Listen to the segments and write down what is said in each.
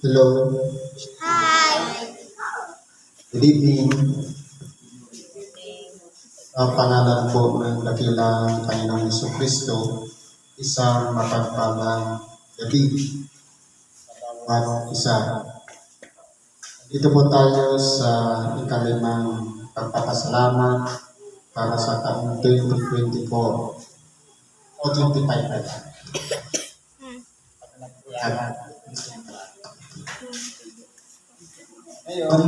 Hello. Hi! Good evening. Ang pangalan po ng dakilang Panginoong Yeso Kristo, isang mapagpalang gabi bawat isa. Dito po tayo sa ikalimang pagpapasalamat para sa taong 2024 o 25 na yan. Yan. Ngayon,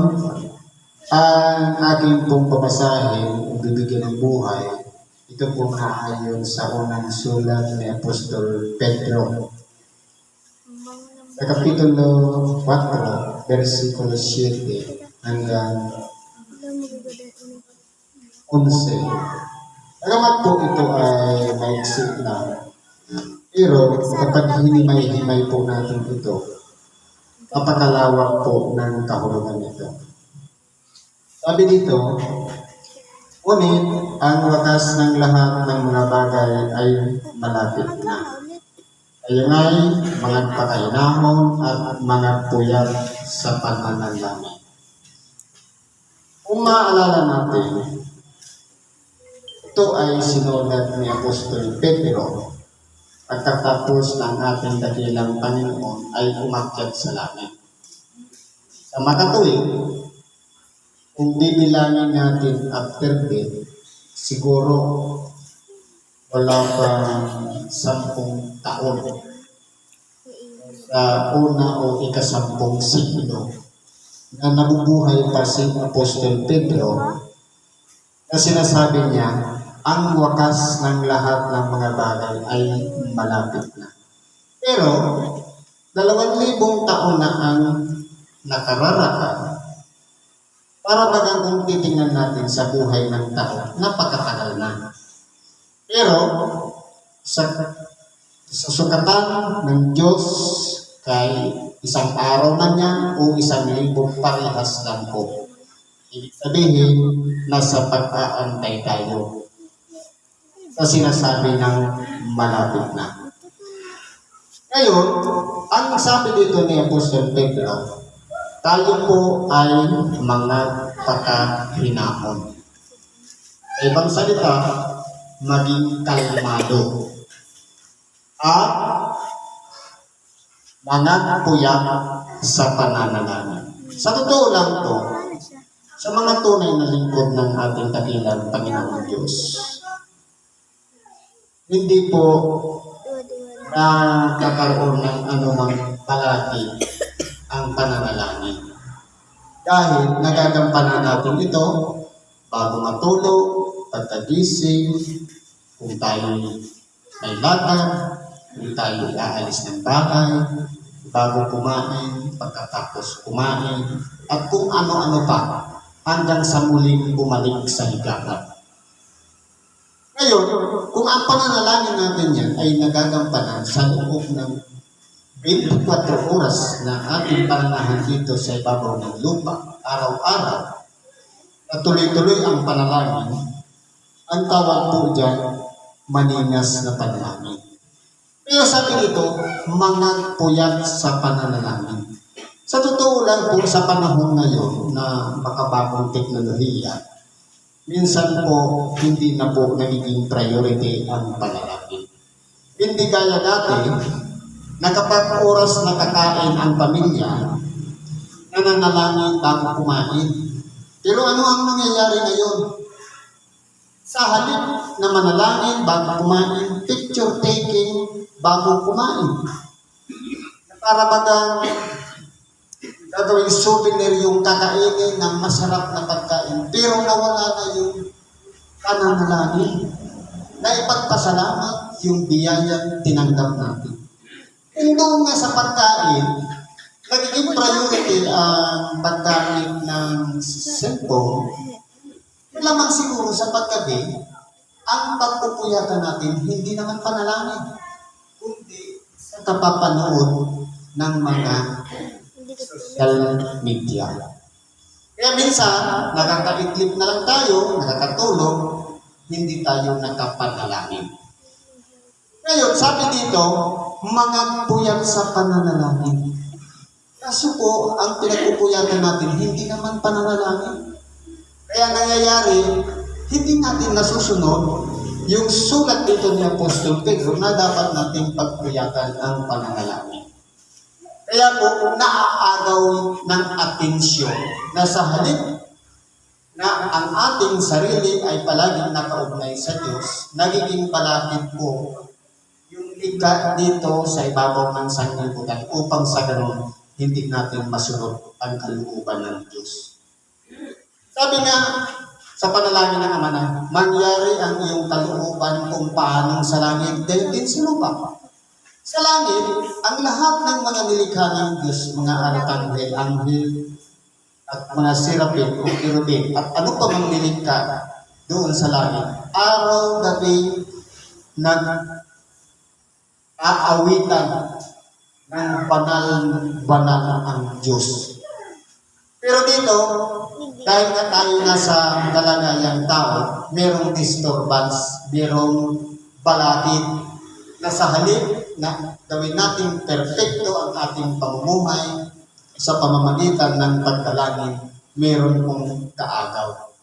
ang aking pong papasahin bibigyan ng buhay, ito po naayon sa unang sulat ni Apostol Pedro. Sa Kapitulo 4, versikulo 7 hanggang 11. Agamat po ito ay maiksi na, pero kapag hinimay-himay po natin ito, napakalawak po ng kahulugan nito. Sabi dito, Ngunit ang wakas ng lahat ng mga bagay ay malapit na. Kayo nga'y mga pakainamon at mga puyat sa pananalangin. Kung maalala natin, ito ay sinulat ni Apostol Pedro pagkatapos ng ating dakilang Panginoon ay umakyat sa langit. Sa makatuwid, kung bibilangin natin after death, siguro wala pa sampung taon sa una o ikasampung siglo na nabubuhay pa si Apostol Pedro na sinasabi niya, ang wakas ng lahat ng mga bagay ay malapit na. Pero, dalawang libong taon na ang nakararaan para bagang kung titingnan natin sa buhay ng tao, napakatagal na. Pero, sa, sa sukatan ng Diyos, kay isang araw na niya o isang libong parehas lang po. Ibig sabihin, nasa pag-aantay tayo sa sinasabi ng malapit na. Ngayon, ang sabi dito ni Apostol Pedro, tayo po ay mga pakahinahon. Sa ibang salita, maging kalmado. At mga puyat sa pananalangin. Sa totoo lang to, sa mga tunay na lingkod ng ating dakilang Panginoong Diyos, hindi po nakakaroon ng anumang palagi ang pananalangin. Dahil nagagampanan natin ito bago matulog, pagkagising, kung tayo may lakad, kung tayo aalis ng bahay, bago kumain, pagkatapos kumain, at kung ano-ano pa hanggang sa muling bumalik sa higakat. Ngayon, kung ang pananalangin natin yan ay nagagampanan sa loob ng 24 oras na ating pananahan dito sa ibabaw ng lupa, araw-araw, na tuloy-tuloy ang panalangin, ang tawag po dyan, maningas na panalangin. Pero sabi dito, mga puyat sa pananalangin. Sa totoo lang po, sa panahon ngayon na makabagong teknolohiya, minsan po hindi na po nagiging priority ang panalangin. Hindi kaya dati, na kapag oras na kakain ang pamilya, nananalangin bago kumain. Pero ano ang nangyayari ngayon? Sa halip na manalangin bago kumain, picture taking bago kumain. Para bagang gagawing souvenir yung kakainin ng masarap na pagkain. Pero nawala na yung pananalangin na ipagpasalamat yung biyayang tinanggap natin. Doon nga sa pagkain, nagiging priority ang pagkain ng cellphone, lamang siguro sa paggabi, ang pagpupuyatan natin hindi naman panalangin, kundi sa kapapanood ng mga social media. Kaya minsan, nakakaidlip na lang tayo, nakakatulog, hindi tayo nakapanalangin. Ngayon, sabi dito, mga puyat sa pananalangin. Kaso po, ang pinagpupuyatan natin, hindi naman pananalangin. Kaya nangyayari, hindi natin nasusunod yung sulat dito ni Apostol Pedro na dapat nating pagpuyatan ang pananalangin. Kaya po, naaagaw ng atensyon na sa halip na ang ating sarili ay palaging nakaugnay sa Diyos, nagiging palakid po yung ika dito sa ibabaw ng sanglibutan upang sa ganun hindi natin masunod ang kalooban ng Diyos. Sabi nga sa panalangin ng Ama na, mangyari ang iyong kalooban kung paanong sa langit, din din sa lupa. Sa langit, ang lahat ng mga nilikha ng Diyos, mga arkanghel, anghel, at mga serapin o kirubin, at ano pa mang nilikha doon sa langit, araw, gabi, nag aawitan ng banal-banal ang Diyos. Pero dito, dahil nga tayo nasa kalagayang tao, merong disturbance, merong balakid na sa halip na gawin natin perfecto ang ating pamumuhay sa pamamagitan ng pagdalangin, meron pong kaagaw.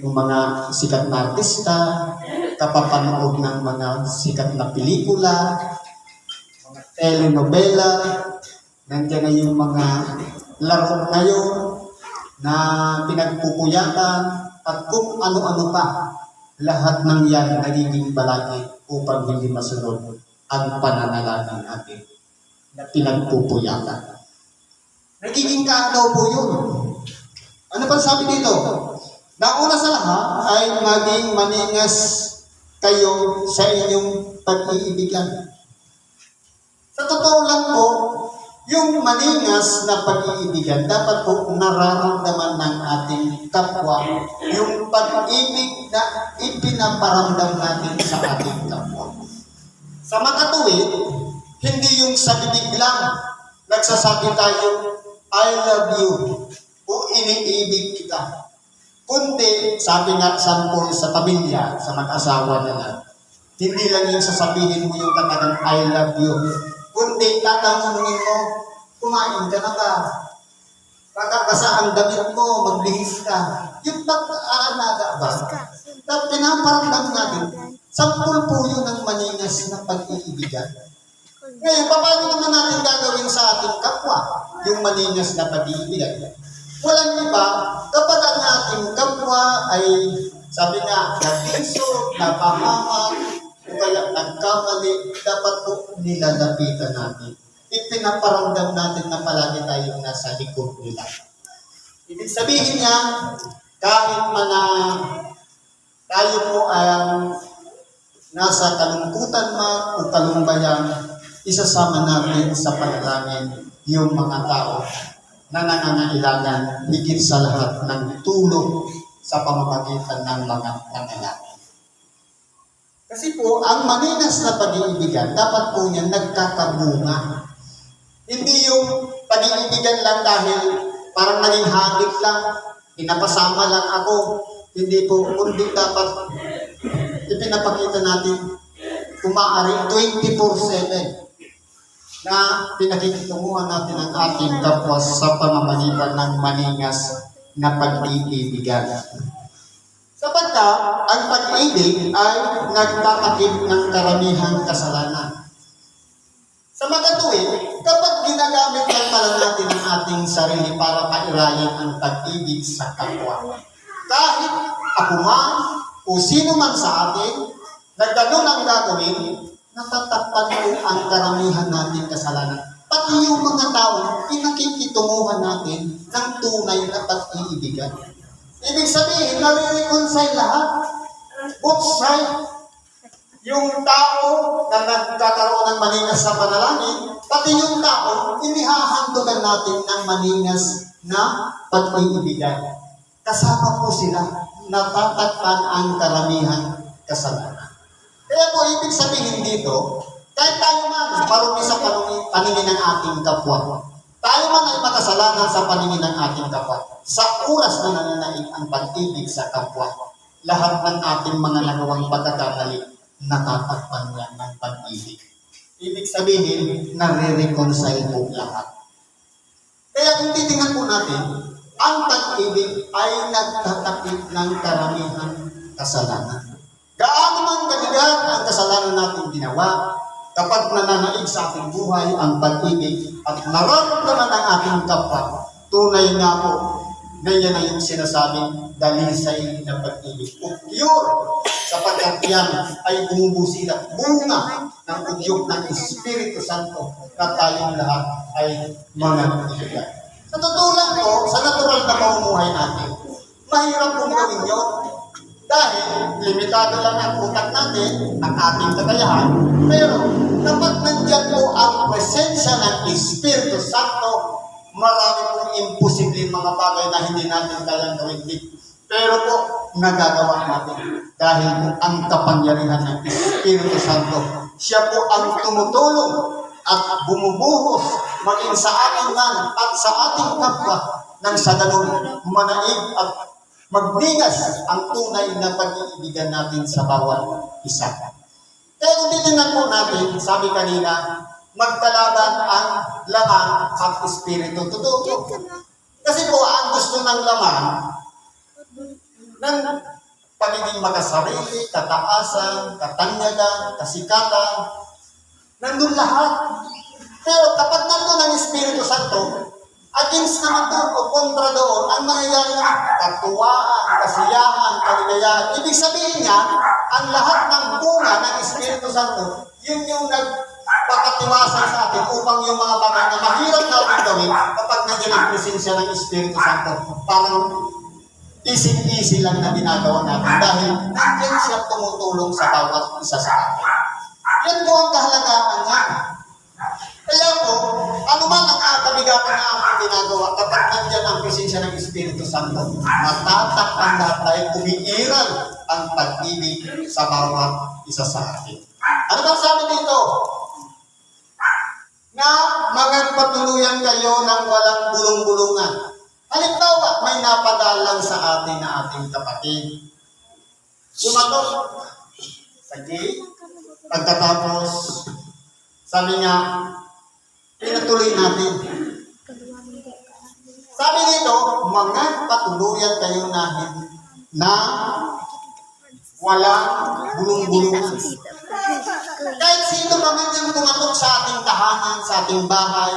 Yung mga sikat na artista, kapapanood ng mga sikat na pelikula, mga telenovela, nandiyan na yung mga laro ngayon na pinagpupuyatan at kung ano-ano pa. Lahat ng yan nagiging balaki upang hindi masunod ang pananalangin natin na pinagpupuyatan. Nagiging kaagaw po yun. Ano pa sabi dito? Nauna sa lahat ay maging maningas kayo sa inyong pag-iibigan. Sa totoo lang po, yung maningas na pag-iibigan, dapat po nararamdaman ng ating kapwa yung pag-ibig na ipinaparamdam natin sa ating. Sa makatuwid, hindi yung sa bibig lang nagsasabi tayo, I love you o iniibig kita. Kundi, sabi nga sample sa pamilya, sa mag-asawa nila, hindi lang yung sasabihin mo yung katagang I love you, kundi tatanungin mo, kumain ka na ba? Baka basa ang damit mo, magbihis ka. Yung pag-aanaga ba? At pinaparamdam natin, sampul po yun ang maningas na pag-iibigan. Ngayon, paano naman natin gagawin sa ating kapwa yung maningas na pag-iibigan? Walang iba, kapag ang ating kapwa ay, sabi nga, nagtiso, napahamak, o kaya nagkamali, dapat po nilalapitan natin. Ipinaparamdam natin na palagi tayong nasa likod nila. Ibig sabihin niya, kahit man na tayo po ang nasa kalungkutan man o kalumbayan, isasama natin sa panalangin yung mga tao na nangangailangan higit sa lahat ng tulong sa pamamagitan ng mga nangalangin. Kasi po, ang maninas na pag-iibigan, dapat po niyan nagkakabunga. Hindi yung pag-iibigan lang dahil parang naging habit lang, pinapasama lang ako. Hindi po, kundi dapat ipinapakita natin kung maaari 24-7 na pinakikitunguhan natin ang ating kapwa sa pamamagitan ng maningas na pag-iibigan. Sapagkat ang pag-ibig ay nagtatakip ng karamihang kasalanan. Sa magatuwid, kapag ginagamit lang pala natin ang ating sarili para pairayan ang pag-ibig sa kapwa, kahit ako man o sino man sa atin na ganun ang gagawin, natatakpan po ang karamihan nating kasalanan. Pati yung mga tao, pinakikitunguhan natin ng tunay na pag-iibigan. Ibig sabihin, nare-reconcile lahat. Both side. Yung tao na nagkakaroon ng maningas sa panalangin, pati yung tao, inihahandugan natin ng maningas na pag-iibigan. Kasama po sila, natatakpan ang karamihan kasalanan. Kaya po, ibig sabihin dito, kahit tayo man marumi sa paningin, ng ating kapwa, tayo man ay makasalanan sa paningin ng ating kapwa, sa oras na nananaig ang pag-ibig sa kapwa, lahat ng ating mga nagawang pagkakamali, natatakpan niya ng pag-ibig. Ibig sabihin, nare-reconcile po lahat. Kaya kung titingnan po natin, ang pag-ibig ay nagtatakip ng karamihan kasalanan. Gaano man kabigat ang kasalanan natin ginawa, kapag nananaig sa ating buhay ang pag-ibig at nararamdaman ang ating kapwa, tunay nga po, na yung sinasabing dalisay na pag-ibig. O pure, sapagkat yan ay bumubusilat bunga ng udyok ng Espiritu Santo na tayong lahat ay mga kaibigan. Sa totoo lang po, sa natural na pamumuhay natin, mahirap pong gawin yun. Dahil limitado lang ang utak natin, ang ating kakayahan. Pero kapag nandyan po ang presensya ng Espiritu Santo, marami pong imposible mga bagay na hindi natin kayang gawin. Pero po, nagagawa natin. Dahil po ang kapangyarihan ng Espiritu Santo, siya po ang tumutulong at bumubuhos maging sa ating man at sa ating kapwa nang sa ganun manaig at magningas ang tunay na pag-iibigan natin sa bawat isa. Kaya kung titignan po natin, sabi kanina, magkalaban ang laman at espiritu. Totoo po. Kasi po, ang gusto ng laman, ng pagiging makasarili, kataasan, katanyagan, kasikatan, nandun lahat. Pero kapag nandun ang Espiritu Santo, against naman doon o kontra doon, ang mangyayari na katuwaan, kasiyahan, kaligayahan. Ibig sabihin niya, ang lahat ng bunga ng Espiritu Santo, yun yung nagpakatiwasan sa atin upang yung mga bagay na mahirap natin gawin kapag nandiyan ang presensya ng Espiritu Santo. Parang easy-easy lang na ginagawa natin dahil nandiyan siya tumutulong sa bawat isa sa atin. Yan po ang kahalagaan niya. Kaya po, ano man ang kabigatan na ating ginagawa kapag nandiyan ang presensya ng Espiritu Santo, matatakpan lahat dahil umiiral ang pag-ibig sa bawat isa sa atin. Ano ba sabi dito? Na magpatuluyan kayo ng walang bulong-bulungan. Halimbawa, may napadalang sa atin na ating kapatid. Sumatok sa gate, pagkatapos, sabi niya, pinatuloy natin. Sabi dito, mga patuluyan kayo na, na walang bulong-bulungan. Kahit sino pa man yung tumatok sa ating tahanan, sa ating bahay,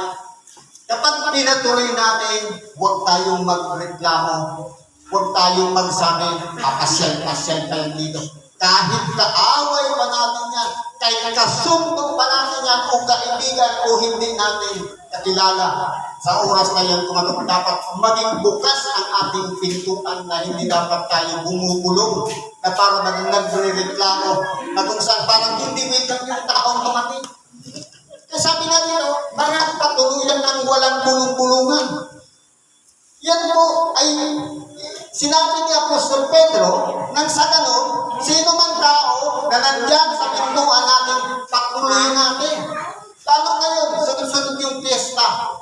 kapag pinatuloy natin, huwag tayong magreklamo, huwag tayong magsabi, papasyal-pasyal tayo dito. Kahit kaaway pa natin yan, kahit kasundo pa natin yan, o kaibigan o hindi natin kakilala, sa oras na yan, kumatok dapat maging bukas ang ating pintuan na hindi dapat tayo bumubulong na para maging nagre-reklamo na kung saan parang hindi welcome yung taong tumating. Kaya sabi na dito, mga patuluyan ng walang bulong-bulungan. Yan po ay sinabi ni Apostol Pedro nang sa ganun, sino man tao na nandyan sa pintuan natin, patuloy natin. Lalo ngayon, sunod-sunod yung piyesta.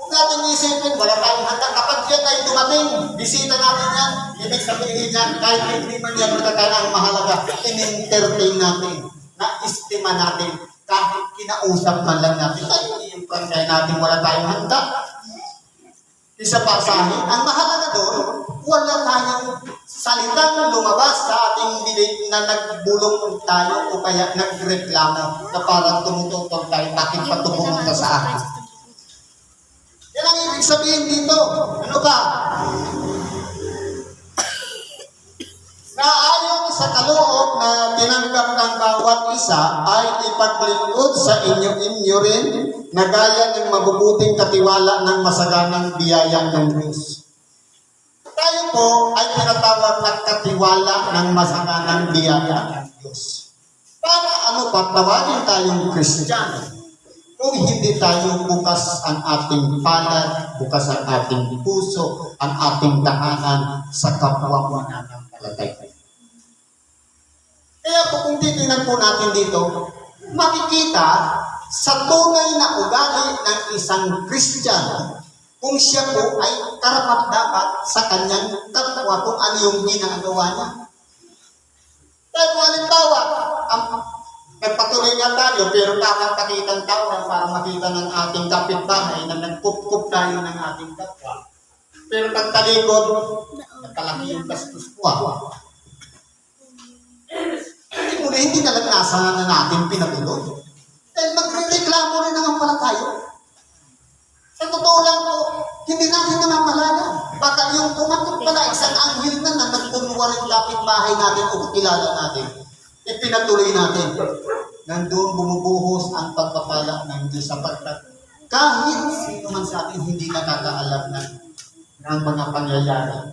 Huwag natin isipin, wala tayong handa. Kapag yan ay dumating, bisita natin yan, ibig sabihin yan, kahit hindi man yan magkakain ang mahalaga, in-entertain natin, na-estima natin, kahit kinausap man lang natin, ay yung prangkay natin, wala tayong handa. Isa pa sa ang mahalaga doon, wala tayong salitang lumabas sa ating bibig na nagbulong tayo o kaya nagreklamo na parang tumututong tayo, bakit pa ito pumunta sa akin? Yan ang ibig sabihin dito. Ano ba? Na ayon sa kaloob na tinanggap ng bawat isa ay ipaglingkod sa inyo-inyo rin na gaya ng mabubuting katiwala ng masaganang biyaya ng Diyos. Tayo po ay tinatawag na katiwala ng masaganang biyaya ng Diyos. Para ano pa, tawagin tayong Kristiyano kung hindi tayo bukas ang ating palad, bukas ang ating puso, ang ating tahanan sa kapwa mananampalataya. Kaya po kung titingnan po natin dito, makikita sa tunay na ugali ng isang Kristiyano kung siya po ay karapat-dapat sa kanyang kapwa kung ano yung ginagawa niya. Kaya kung halimbawa, ang Nagpatuloy nga tayo, pero tamang pakitang tauran para makita ng ating kapitbahay na nagkup-kup tayo ng ating kapwa. Pero pagtalikod, nakalaki yung gastos ko ah. Hindi mo rin, hindi talaga nasa na natin pinatuloy. Dahil magre-reklamo rin naman pala tayo. Sa totoo lang po, hindi natin namamalaya. Baka yung pumatok pala isang anghel na na nagpunwa rin kapit-bahay natin o kilala natin. Ipinatuloy natin. Nandun bumubuhos ang pagpapala ng Diyos sapagkat kahit sino man sa atin hindi nakakaalam ng, ng mga pangyayari.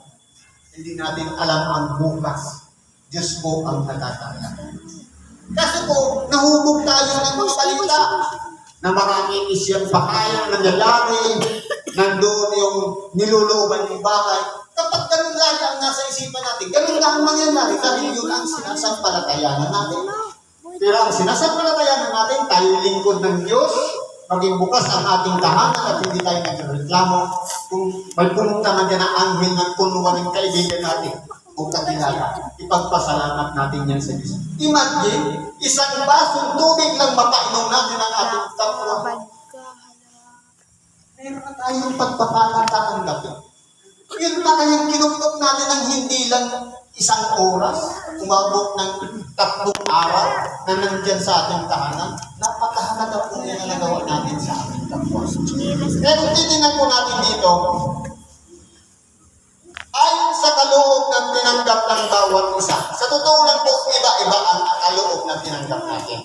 Hindi natin alam ang bukas. Diyos po ang nakakaalam. Kasi po, nahubog tayo ng mga balita na marami isyang bakayang nangyayari, nandun yung nilulooban ng bahay. Kapag ganun lagi ang nasa isipan natin, ganun lang ang mangyayari dahil yun ang sinasampalatayanan natin. Pero ang sinasampalatayanan natin, tayo lingkod ng Diyos, maging bukas ang ating tahanan at hindi tayo nagreklamo kung may pumunta man dyan ang anghel ng punuan ng kaibigan natin o kakilala, ipagpasalamat natin yan sa Diyos. Imagine, isang basong tubig lang mapainom natin ang ating kapwa. Meron na tayong pagpapala tatanggapin. Yun pa kayang kinukup natin ng hindi lang isang oras, umabot ng tatlong araw na nandyan sa ating tahanan. Napakahalaga po na nagawa natin sa ating kapwa. Pero titingnan po natin dito, bawat isa. Sa totoo lang po, iba-iba ang kaloob na tinanggap natin.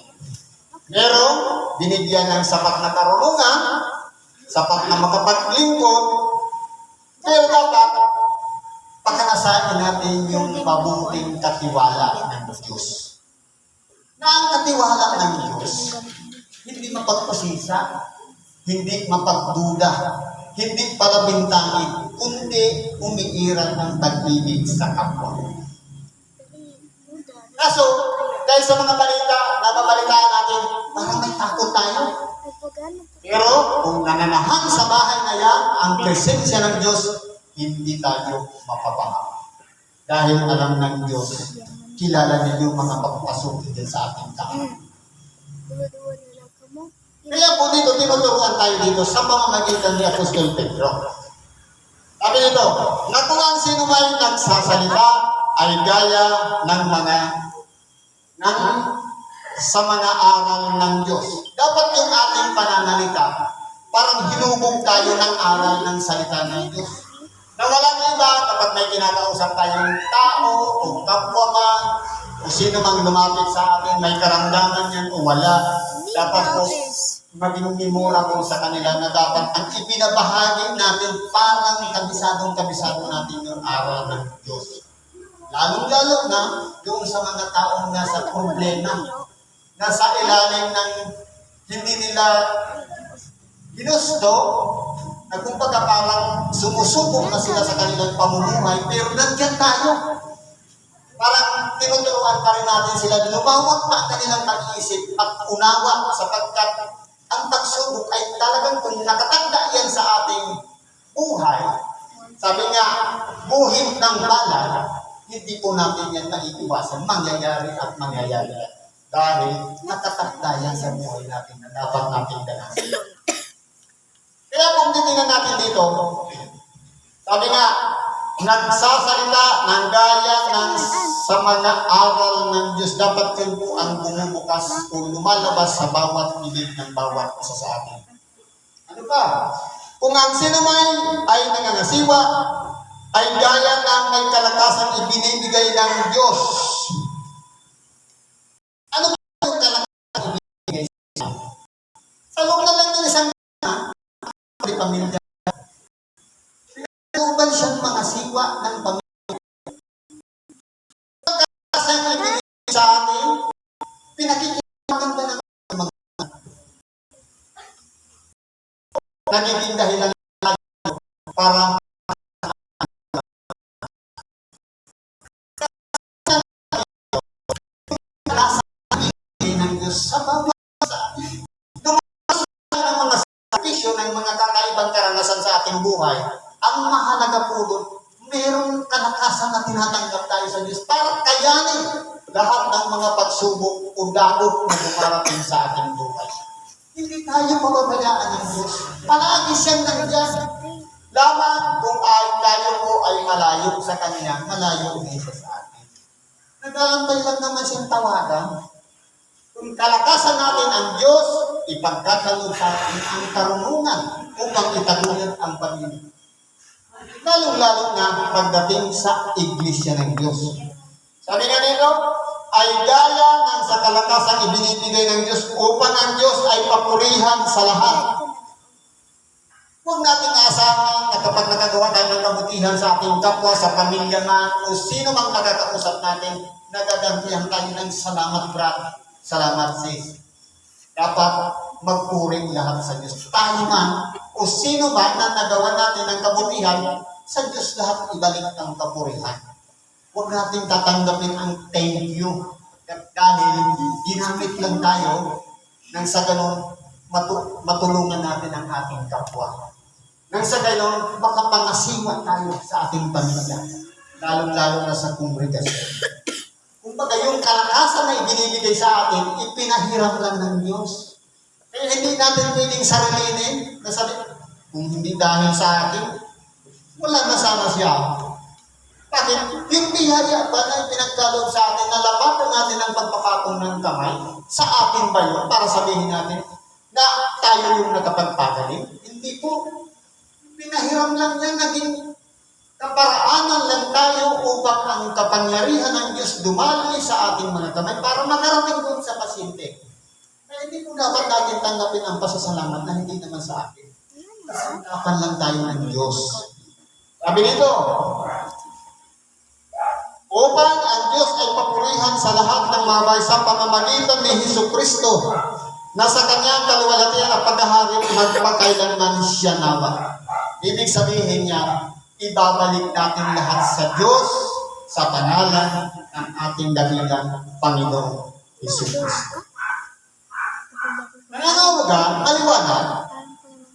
Merong binigyan ng sapat na karunungan, sapat na makapaglingkod, pero dapat pakanasain natin yung mabuting katiwala ng Diyos. Na ang katiwala ng Diyos, hindi mapagpasisa, hindi mapagduda, hindi palabintangin, kundi umiiral ng pag-ibig sa kapwa. Kaso, dahil sa mga balita, nababalitaan natin, parang may takot tayo. Pero kung nananahan sa bahay na yan, ang presensya ng Diyos, hindi tayo mapapahamak. Dahil alam ng Diyos, kilala yung mga pagpasok din sa ating tao. Kaya po dito, tinuturuan tayo dito sa pamamagitan ni Apostol Pedro. Sabi nito, na kung ang sino may nagsasalita ay gaya ng mga ng sa mga aral ng Diyos. Dapat yung ating pananalita, parang hinubog tayo ng aral ng salita ng Diyos. Na walang iba, kapag may kinakausap tayong tao o kapwa man, o sino mang lumapit sa atin, may karamdaman yan o wala, dapat po maging mimura ko sa kanila na dapat ang ipinabahagi natin parang kabisadong kabisado natin yung aral ng Diyos. Lalong-lalo na doon sa mga taong nasa problema, nasa ilalim ng hindi nila ginusto, na kumbaga parang sumusubok na sila sa kanilang pamumuhay, pero nandiyan tayo. Parang tinuturuan pa rin natin sila na lumawak pa ang kanilang pag-iisip at unawa sapagkat ang pagsubok ay talagang kung nakatagda yan sa ating buhay, sabi nga, buhit ng bala, hindi po natin yan maiiwasan, mangyayari at mangyayari. Dahil nakatakda yan sa buhay natin na dapat natin danasin. Kaya kung titingnan natin dito, sabi nga, nagsasalita ng gaya ng sa mga aral ng Diyos. Dapat yun po ang bumubukas o lumalabas sa bawat bibig ng bawat isa sa atin. Ano pa? Kung ang sino may ay nangangasiwa, ay gaya ng may kalakasan ibinibigay ng Diyos. Ating buhay, ang mahalaga po doon, mayroong kalakasan na tinatanggap tayo sa Diyos para kayanin lahat ng mga pagsubok o dagok na dumarating sa ating buhay. Hindi tayo pababayaan ng Diyos. Palagi siyang nandiyan. Lamang kung ay tayo po ay malayo sa Kanya, malayo ulit sa atin. Nag-aantay lang naman siyang tawagan. Kung kalakasan natin ang Diyos, ipagkakalog sa atin ang karunungan upang itaguyod ang Panginoon. Lalong-lalo na pagdating sa iglesia ng Diyos. Sabi nga nito, ay gaya ng sa kalatasang ibinibigay ng Diyos upang ang Diyos ay papurihan sa lahat. Huwag nating asahan na kapag nakagawa tayo ng kabutihan sa ating kapwa, sa pamilya man, o sino mang nakakausap natin, nagagantihan tayo ng salamat brad, salamat sis. Dapat magpuring lahat sa Diyos. Tayo man, o sino man na nagawa natin ng kabutihan, sa Diyos lahat ibalik ang kapurihan. Huwag natin tatanggapin ang thank you. Dahil ginamit lang tayo nang sa ganun matu- matulungan natin ang ating kapwa. Nang sa ganun, makapangasiwa tayo sa ating pamilya. Lalong-lalo na sa kongregasyon. Kumbaga, yung kalakasan na ibinibigay sa atin, ipinahiram lang ng Diyos. Kaya hindi natin pwedeng sarilinin na sabi, kung hindi dahil sa akin, wala na sana siya. Bakit? Yung biyaya ba na pinagkaloob sa atin na lapatan natin ang pagpapatong ng kamay, sa atin ba yun para sabihin natin na tayo yung nakapagpagaling? Hindi po. Pinahiram lang yan, naging kaparaanan lang tayo upang ang kapangyarihan ng Diyos dumaloy sa ating mga kamay para makarating doon sa pasyente. Kaya hindi po dapat natin tanggapin ang pasasalamat na hindi naman sa atin. Kasangkapan lang tayo ng Diyos. Sabi nito, upang ang Diyos ay papurihan sa lahat ng mga sa pamamagitan ni Hesus Kristo na sa kanyang kaluwalhatian at paghahari magpakailanman siya nawa. Ibig sabihin niya, ibabalik natin lahat sa Diyos sa pangalan ng ating dakilang Panginoong Hesus Kristo. Nangangawga, maliwanag,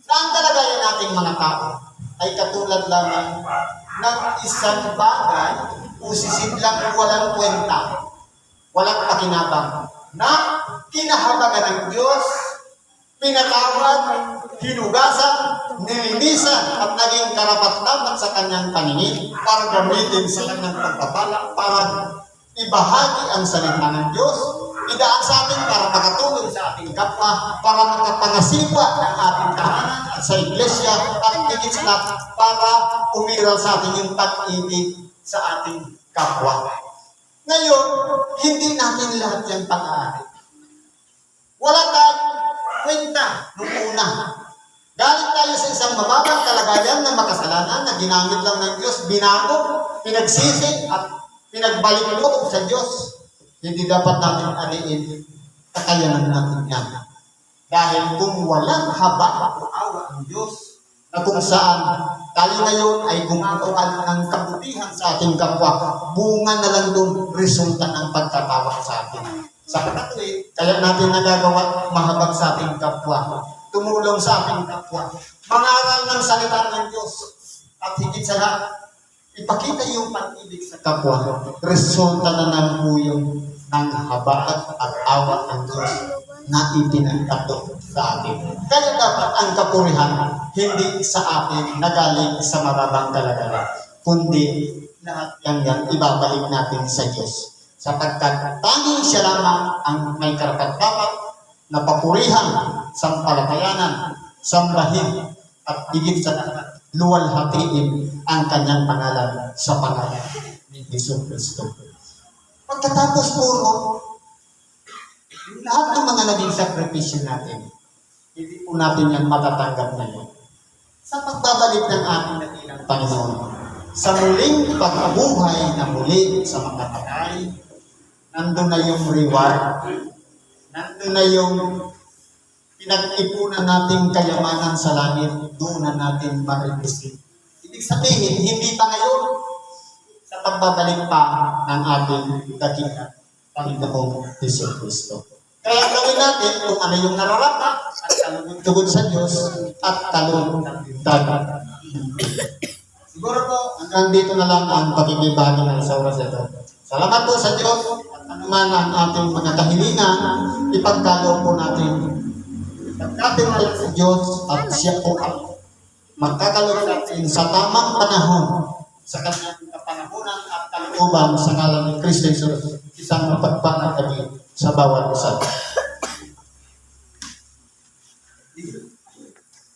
na ang kalagayan nating mga tao ay katulad lamang ng isang bagay o sisidlang walang kwenta, walang pakinabang, na kinahabagan ng Diyos, pinatawad, hinugasan, nilinisan, at naging karapat-dapat sa kanyang paningin para gamitin sa kanyang pagpapala, para ibahagi ang salita ng Diyos, idaan sa atin para makatulong sa ating kapwa, para makapangasiwa ng ating tahanan at sa iglesia, at higit sa para umiral sa atin yung pag-ibig sa ating kapwa. Ngayon, hindi natin lahat yan pag-aari. Wala tayong kwenta nung una. Galing tayo sa isang mababang kalagayan ng makasalanan na ginamit lang ng Diyos, binago, pinagsisi, at pinagbalik loob sa Diyos. Hindi dapat natin aliin kakayanan natin yan. Dahil kung walang haba awa ang Diyos, na kung saan tayo ngayon ay gumagawa ng kabutihan sa ating kapwa, bunga na lang doon resulta ng pagkatawa sa atin. Sa katatuloy, kaya natin nagagawa mahabag sa ating kapwa, tumulong sa ating kapwa, mangaral ng salita ng Diyos, at higit sa lahat, ipakita yung pag-ibig sa kapwa, resulta na ng buyo ng habag at awa ng Diyos na ipinagtato sa atin. Kaya dapat ang kapurihan hindi sa atin nagaling sa mababang kalagayan, kundi lahat yan yan ibabalik natin sa Diyos. Sapagkat tanging siya lamang ang may karapat-dapat na papurihan, sampalatayanan, sambahin, at higit sa luwalhatiin ang kanyang pangalan sa pangalan ni Jesus Kristo. Pagkatapos po, yung lahat ng mga naging sakripisyo natin, hindi po natin yan matatanggap ngayon. Sa pagbabalik ng ating dakilang Panginoon, sa muling pagkabuhay na muli sa mga patay, nandun na yung reward, nandun na yung pinag-ipunan nating kayamanan sa langit, doon na natin ma-receive. Ibig sabihin, hindi pa ngayon sa pagbabalik pa ng ating dakilang Panginoong Hesus Kristo. Kaya gawin natin kung ano yung nararapat at kalugod-tugod sa Diyos at kalugod Siguro po, hanggang dito na lang ang pakikibahagi ng sa oras ito. Salamat po sa Diyos anuman ang ating mga kahilingan, ipagkaloob po natin. Pagkating na lang sa Diyos at siya po ang magkakaloob natin sa tamang panahon sa kanyang kapanahonan at kalooban sa ngalan ni Kristo Jesus, isang mapagpanag kami sa bawat isa.